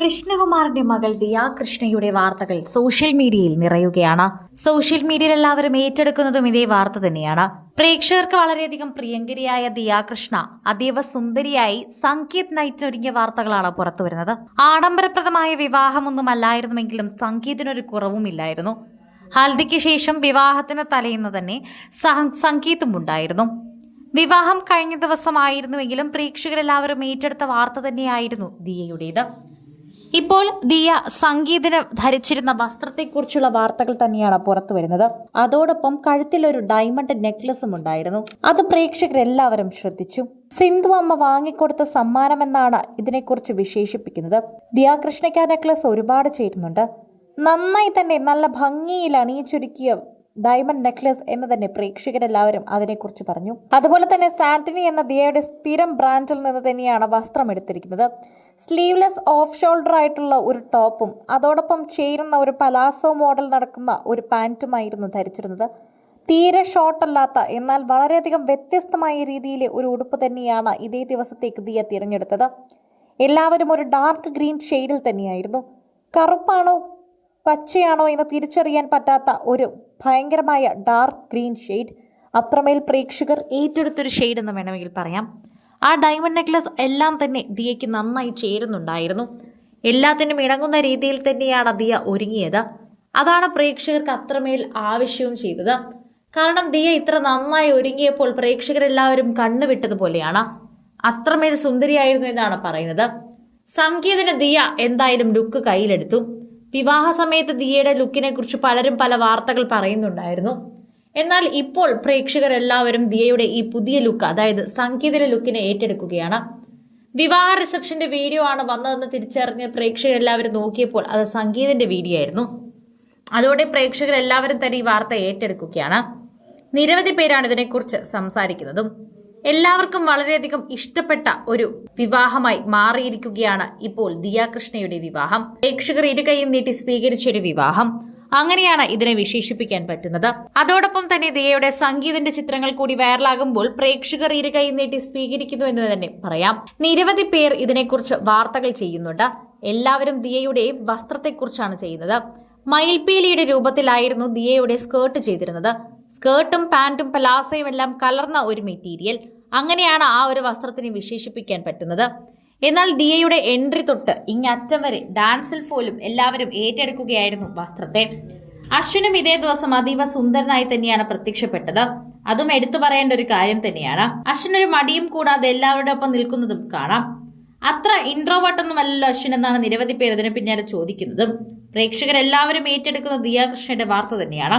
കൃഷ്ണകുമാറിന്റെ മകൾ ദിയാ കൃഷ്ണയുടെ വാർത്തകൾ സോഷ്യൽ മീഡിയയിൽ നിറയുകയാണ്. സോഷ്യൽ മീഡിയയിൽ എല്ലാവരും ഏറ്റെടുക്കുന്നതും ഇതേ വാർത്ത തന്നെയാണ്. പ്രേക്ഷകർക്ക് വളരെയധികം പ്രിയങ്കരിയായ ദിയാ കൃഷ്ണ അതീവ സുന്ദരിയായി സംഗീത് നൈറ്റിനൊരുങ്ങിയ വാർത്തകളാണ് പുറത്തുവരുന്നത്. ആഡംബരപ്രദമായ വിവാഹമൊന്നുമല്ലായിരുന്നുവെങ്കിലും സംഗീതിനൊരു കുറവുമില്ലായിരുന്നു. ഹൽദിക്ക് ശേഷം വിവാഹത്തിന് തലേന്ന് തന്നെ സംഗീതും ഉണ്ടായിരുന്നു വിവാഹം കഴിഞ്ഞ ദിവസമായിരുന്നുവെങ്കിലും പ്രേക്ഷകരെല്ലാവരും ഏറ്റെടുത്ത വാർത്ത തന്നെയായിരുന്നു ദിയയുടേത്. ഇപ്പോൾ ദിയ സംഗീതം ധരിച്ചിരുന്ന വസ്ത്രത്തെക്കുറിച്ചുള്ള വാർത്തകൾ തന്നെയാണ് പുറത്തു വരുന്നത്. അതോടൊപ്പം കഴുത്തിൽ ഒരു ഡയമണ്ട് നെക്ലസും ഉണ്ടായിരുന്നു. അത് പ്രേക്ഷകരെല്ലാവരും ശ്രദ്ധിച്ചു. സിന്ധു അമ്മ വാങ്ങിക്കൊടുത്ത സമ്മാനമെന്നാണ് ഇതിനെക്കുറിച്ച് വിശേഷിപ്പിക്കുന്നത്. ദിയ കൃഷ്ണയ്ക്ക് നെക്ലസ് ഒരുപാട് ചേരുന്നുണ്ട്. നന്നായി തന്നെ നല്ല ഭംഗിയിൽ അണിയിച്ചൊരുക്കിയ ഡയമണ്ട് നെക്ലസ് എന്ന് തന്നെ പ്രേക്ഷകരെല്ലാവരും അതിനെക്കുറിച്ച് പറഞ്ഞു. അതുപോലെ തന്നെ സാന്റിനി എന്ന ദിയയുടെ സ്ഥിരം ബ്രാൻഡിൽ നിന്ന് തന്നെയാണ് വസ്ത്രം എടുത്തിരിക്കുന്നത്. സ്ലീവ്ലെസ് ഓഫ് ഷോൾഡർ ആയിട്ടുള്ള ഒരു ടോപ്പും അതോടൊപ്പം ചേരുന്ന ഒരു പലാസോ മോഡൽ നടക്കുന്ന ഒരു പാന്റുമായിരുന്നു ധരിച്ചിരുന്നത്. തീരെ ഷോർട്ട് അല്ലാത്ത എന്നാൽ വളരെയധികം വ്യത്യസ്തമായ രീതിയിലെ ഒരു ഉടുപ്പ് തന്നെയാണ് ഇതേ ദിവസത്തേക്ക് ദിയ തിരഞ്ഞെടുത്തത്. എല്ലാവരും ഒരു ഡാർക്ക് ഗ്രീൻ ഷെയ്ഡിൽ തന്നെയായിരുന്നു. കറുപ്പാണോ പച്ചയാണോ എന്ന് തിരിച്ചറിയാൻ പറ്റാത്ത ഒരു ഭയങ്കരമായ ഡാർക്ക് ഗ്രീൻ ഷെയ്ഡ് അത്രമേൽ പ്രേക്ഷകർ ഏറ്റെടുത്തൊരു ഷെയ്ഡ് എന്ന് വേണമെങ്കിൽ പറയാം. ആ ഡയമണ്ട് നെക്ലസ് എല്ലാം തന്നെ ദിയയ്ക്ക് നന്നായി ചേരുന്നുണ്ടായിരുന്നു. എല്ലാത്തിനും ഇണങ്ങുന്ന രീതിയിൽ തന്നെയാണ് ദിയ ഒരുങ്ങിയത്. അതാണ് പ്രേക്ഷകർക്ക് അത്രമേൽ ആവശ്യവും ചെയ്തത്. കാരണം ദിയ ഇത്ര നന്നായി ഒരുങ്ങിയപ്പോൾ പ്രേക്ഷകരെല്ലാവരും കണ്ണുവിട്ടതുപോലെയാണ് അത്രമേൽ സുന്ദരിയായിരുന്നു എന്നാണ് പറയുന്നത്. സംഗീതന് ദിയ എന്തായാലും ലുക്ക് കയ്യിലെടുത്തു. വിവാഹ സമയത്ത് ദിയയുടെ ലുക്കിനെ കുറിച്ച് പലരും പല വാർത്തകൾ പറയുന്നുണ്ടായിരുന്നു. എന്നാൽ ഇപ്പോൾ പ്രേക്ഷകരെല്ലാവരും ദിയയുടെ ഈ പുതിയ ലുക്ക് അതായത് സംഗീതിലെ ലുക്കിനെ ഏറ്റെടുക്കുകയാണ്. വിവാഹ റിസപ്ഷന്റെ വീഡിയോ ആണ് വന്നതെന്ന് തിരിച്ചറിഞ്ഞ് പ്രേക്ഷകരെല്ലാവരും നോക്കിയപ്പോൾ അത് സംഗീതിന്റെ വീഡിയോ ആയിരുന്നു. അതോടെ പ്രേക്ഷകരെല്ലാവരും തന്നെ ഈ വാർത്ത ഏറ്റെടുക്കുകയാണ്. നിരവധി പേരാണ് ഇതിനെക്കുറിച്ച് സംസാരിക്കുന്നതും. എല്ലാവർക്കും വളരെയധികം ഇഷ്ടപ്പെട്ട ഒരു വിവാഹമായി മാറിയിരിക്കുകയാണ് ഇപ്പോൾ ദിയാകൃഷ്ണയുടെ വിവാഹം. പ്രേക്ഷകർ ഇരുകൈയും നീട്ടി സ്വീകരിച്ച ഒരു വിവാഹം. അങ്ങനെയാണ് ഇതിനെ വിശേഷിപ്പിക്കാൻ പറ്റുന്നത്. അതോടൊപ്പം തന്നെ ദിയയുടെ സംഗീതന്റെ ചിത്രങ്ങൾ കൂടി വൈറലാകുമ്പോൾ പ്രേക്ഷകർ ഇരുകൈയും നീട്ടി സ്വീകരിക്കുന്നു എന്ന് തന്നെ പറയാം. നിരവധി പേർ ഇതിനെക്കുറിച്ച് വാർത്തകൾ ചെയ്യുന്നുണ്ട്. എല്ലാവരും ദിയയുടെ വസ്ത്രത്തെക്കുറിച്ചാണ് ചെയ്യുന്നത്. മയിൽപീലിയുടെ രൂപത്തിലായിരുന്നു ദിയയുടെ സ്കേർട്ട് ചെയ്തിരുന്നത്. സ്കേർട്ടും പാന്റും പലാസയും എല്ലാം കലർന്ന ഒരു മെറ്റീരിയൽ. അങ്ങനെയാണ് ആ ഒരു വസ്ത്രത്തിന് വിശേഷിപ്പിക്കാൻ പറ്റുന്നത്. എന്നാൽ ദിയയുടെ എൻട്രി തൊട്ട് ഇങ്ങറ്റം വരെ ഡാൻസിൽ പോലും എല്ലാവരും ഏറ്റെടുക്കുകയായിരുന്നു വസ്ത്രത്തെ. അശ്വിനും ഇതേ ദിവസം അതീവ സുന്ദരനായി തന്നെയാണ് പ്രത്യക്ഷപ്പെട്ടത്. അതും എടുത്തു പറയേണ്ട ഒരു കാര്യം തന്നെയാണ്. അശ്വിൻ ഒരു മടിയും കൂടാതെ എല്ലാവരുടെ ഒപ്പം നിൽക്കുന്നതും കാണാം. അത്ര ഇൻട്രോവേർട്ടൊന്നുമല്ലല്ലോ അശ്വിൻ എന്നാണ് നിരവധി പേർ ഇതിന് പിന്നാലെ ചോദിക്കുന്നതും. പ്രേക്ഷകരെല്ലാവരും ഏറ്റെടുക്കുന്ന ദിയാകൃഷ്ണന്റെ വാർത്ത തന്നെയാണ്.